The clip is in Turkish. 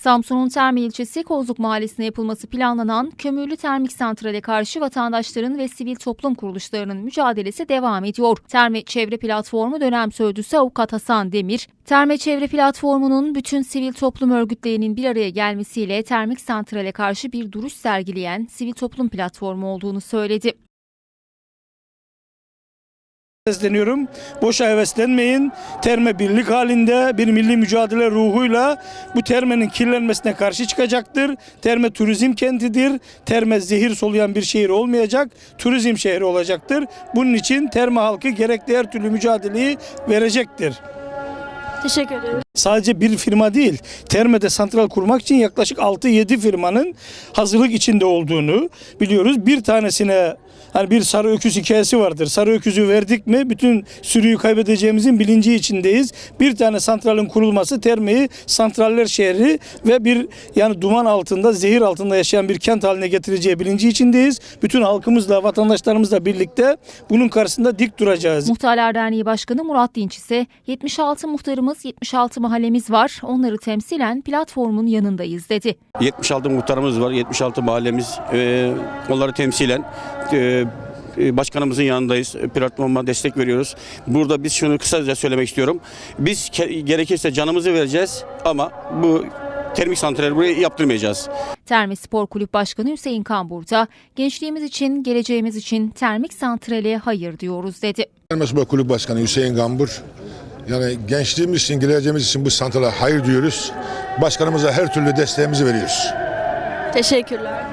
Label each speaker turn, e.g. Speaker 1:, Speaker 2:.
Speaker 1: Samsun'un Terme ilçesi Kozluk Mahallesi'ne yapılması planlanan kömürlü termik santrale karşı vatandaşların ve sivil toplum kuruluşlarının mücadelesi devam ediyor. Terme Çevre Platformu dönem sözcüsü Avukat Hasan Demir, Terme Çevre Platformu'nun bütün sivil toplum örgütlerinin bir araya gelmesiyle termik santrale karşı bir duruş sergileyen sivil toplum platformu olduğunu söyledi.
Speaker 2: Sesleniyorum. Boşa heveslenmeyin. Terme birlik halinde bir milli mücadele ruhuyla bu termenin kirlenmesine karşı çıkacaktır. Terme turizm kentidir. Terme zehir soluyan bir şehir olmayacak. Turizm şehri olacaktır. Bunun için terme halkı gerekli her türlü mücadeleyi verecektir.
Speaker 3: Teşekkür ederim.
Speaker 2: Sadece bir firma değil, Terme'de santral kurmak için yaklaşık 6-7 firmanın hazırlık içinde olduğunu biliyoruz. Bir tanesine hani bir sarı öküz hikayesi vardır. Sarı öküzü verdik mi bütün sürüyü kaybedeceğimizin bilinci içindeyiz. Bir tane santralin kurulması Terme'yi santraller şehri ve bir yani duman altında, zehir altında yaşayan bir kent haline getireceği bilinci içindeyiz. Bütün halkımızla, vatandaşlarımızla birlikte bunun karşısında dik duracağız.
Speaker 1: Muhtarlar Derneği Başkanı Murat Dinç ise 76 muhtarımız, 76 mahallemiz var. Onları temsilen platformun yanındayız dedi.
Speaker 4: 76 muhtarımız var, 76 mahallemiz. Ee, onları temsilen e, başkanımızın yanındayız. Platforma destek veriyoruz. Burada biz şunu kısaca söylemek istiyorum. Biz gerekirse canımızı vereceğiz ama bu termik santrali buraya yaptırmayacağız.
Speaker 1: Termi Spor Kulüp Başkanı Hüseyin Kambur da gençliğimiz için, geleceğimiz için termik santrale hayır diyoruz dedi.
Speaker 5: Spor Kulüp Başkanı Hüseyin Gambur. Yani gençliğimiz için, geleceğimiz için bu santrala hayır diyoruz. Başkanımıza her türlü desteğimizi veriyoruz.
Speaker 3: Teşekkürler.